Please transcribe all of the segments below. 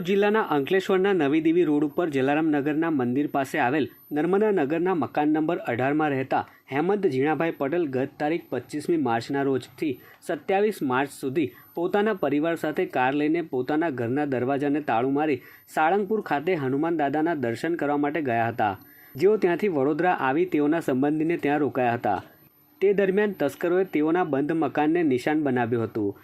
જિલ્લાના અંકલેશ્વરના નવી દેવી રોડ ઉપર જલારામનગરના મંદિર પાસે આવેલ નર્મદા નગરના મકાન નંબર અઢારમાં રહેતા હેમંત ઝીણાભાઈ પટેલ ગત તારીખ પચીસમી માર્ચના રોજથી સત્યાવીસ માર્ચ સુધી પોતાના પરિવાર સાથે કાર લઈને પોતાના ઘરના દરવાજાને તાળું મારી સાળંગપુર ખાતે હનુમાન દાદાના દર્શન કરવા માટે ગયા હતા. જેઓ ત્યાંથી વડોદરા આવી તેઓના સંબંધીને ત્યાં રોકાયા હતા. તે દરમિયાન તસ્કરોએ તેઓના બંધ મકાનને નિશાન બનાવ્યું હતું.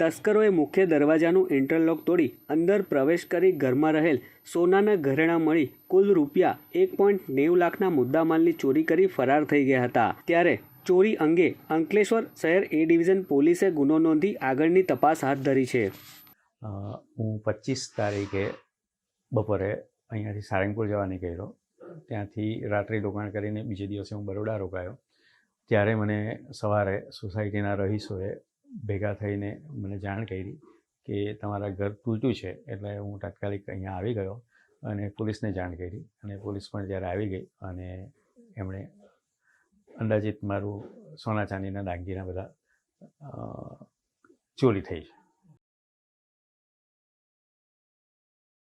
તસ્કરોએ મુખ્ય દરવાજાનું ઇન્ટરલોક તોડી અંદર પ્રવેશ કરી ઘરમાં રહેલ સોનાના ઘરેણાં મળી કુલ રૂપિયા એક પોઈન્ટ નેવું લાખના મુદ્દામાલની ચોરી કરી ફરાર થઈ ગયા હતા. ત્યારે ચોરી અંગે અંકલેશ્વર શહેર એ ડિવિઝન પોલીસે ગુનો નોંધી આગળની તપાસ હાથ ધરી છે. હું પચીસ તારીખે બપોરે અહીંયાથી સારંગપુર જવા નીકળ્યો ત્યાંથી રાત્રિ રોકાણ કરીને બીજે દિવસે હું બરોડા રોકાયો. ત્યારે મને સવારે સોસાયટીના રહીશોએ ભેગા થઈને મને જાણ કરી કે તમારા ઘર તૂટ્યું છે એટલે હું તાત્કાલિક અહીંયા આવી ગયો અને પોલીસને જાણ કરી અને પોલીસ પણ જ્યારે આવી ગઈ અને એમણે અંદાજિત મારું સોના ચાંદીના દાગીના બધા ચોરી થઈ છે.